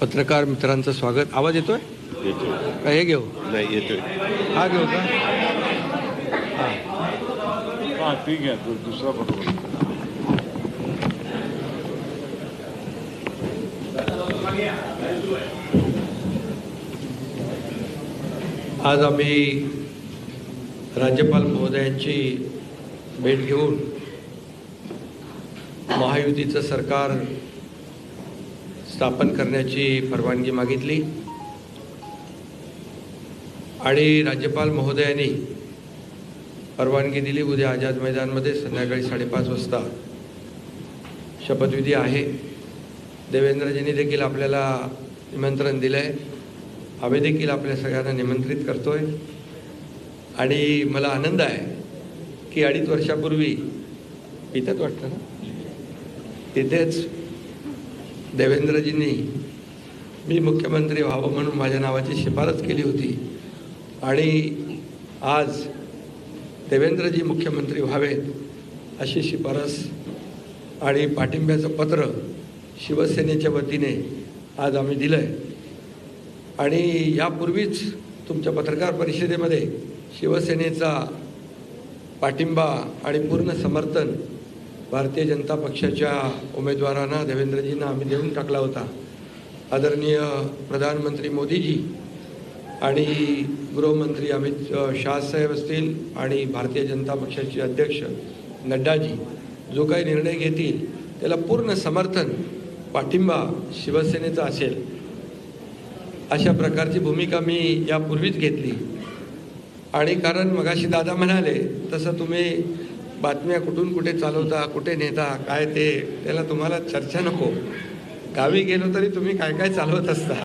पत्रकार मित्रांचं स्वागत. आवाज येतोय? येतोय. का हे घेऊ. नाही येतोय. हा घेऊ का? हा. ठीक आहे. दुसरा बरोबर आज आम्ही राज्यपाल महोदयांची भेट घेऊन महायुतीचं सरकार स्थापन करण्याची परवानगी मागितली. आणि राज्यपाल महोदयांनी परवानगी दिली. उद्या आझाद मैदानमध्ये संध्याकाळी साडेपाच वाजता शपथविधी आहे. देवेंद्रजींनी देखील आपल्याला निमंत्रण दिलं आहे आम्ही देखील आपल्या सगळ्यांना निमंत्रित करतो आहे आणि मला आनंद आहे की अडीच वर्षापूर्वी इथंच वाटतं ना? तिथेच देवेंद्रजींनी मी मुख्यमंत्री व्हावं म्हणून माझ्या नावाची शिफारस केली होती. आणि आज देवेंद्रजी मुख्यमंत्री व्हावेत अशी शिफारस आणि पाठिंब्याचं पत्र शिवसेनेच्या वतीने आज आम्ही दिलं आहे आणि यापूर्वीच तुमच्या पत्रकार परिषदेमध्ये शिवसेनेचा पाठिंबा आणि पूर्ण समर्थन भारतीय जनता पक्षाच्या उमेदवारांना देवेंद्रजींना आम्ही देऊन टाकला होता. आदरणीय प्रधानमंत्री मोदीजी आणि गृहमंत्री अमित अ, शहासाहेब असतील आणि भारतीय जनता पक्षाचे अध्यक्ष नड्डाजी जो काही निर्णय घेतील त्याला पूर्ण समर्थन पाठिंबा शिवसेनेचा असेल. अशा प्रकारची भूमिका मी यापूर्वीच घेतली. आणि कारण मगाशी दादा म्हणाले तसं तुम्ही बातम्या कुठून कुठे चालवता कुठे नेता काय ते त्याला तुम्हाला चर्चा नको. गावी गेलो तरी तुम्ही काय काय चालवत असता.